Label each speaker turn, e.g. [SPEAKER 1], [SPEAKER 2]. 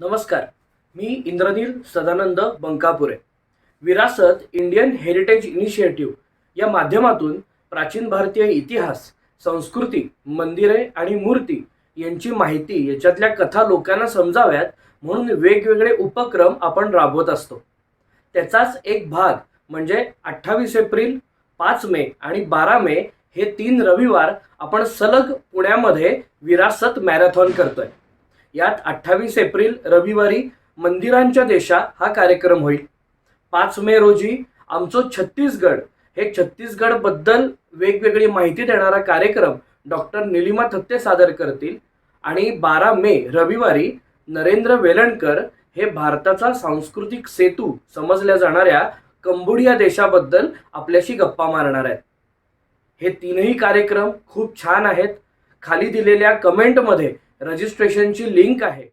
[SPEAKER 1] नमस्कार. मी इंद्रनील सदानंद बंकापुरे. विरासत Indian heritage initiative या माध्यमातून प्राचीन भारतीय इतिहास संस्कृती मंदिरे आणि मूर्ती यांची माहिती याच्यातल्या कथा लोकांना समजाव्यात म्हणून वेगवेगळे उपक्रम आपण राबवत असतो. त्याचाच एक भाग म्हणजे अठ्ठावीस एप्रिल पाच मे आणि बारा मे हे तीन रविवार आपण सलग पुण्यामध्ये विरासत मॅरेथॉन करतोय. यात अठ्ठावीस एप्रिल रविवारी मंदिरांच्या देशा हा कार्यक्रम होईल. पाच मे रोजी आमचो छत्तीसगड हे छत्तीसगडबद्दल वेगवेगळी माहिती देणारा कार्यक्रम डॉक्टर निलिमा थत्ते सादर करतील. आणि बारा मे रविवारी नरेंद्र वेलणकर हे भारताचा सांस्कृतिक सेतू समजल्या जाणाऱ्या कंबोडिया देशाबद्दल आपल्याशी गप्पा मारणार आहेत. हे तीनही कार्यक्रम खूप छान आहेत. खाली दिलेल्या कमेंटमध्ये रजिस्ट्रेशनची लिंक आहे.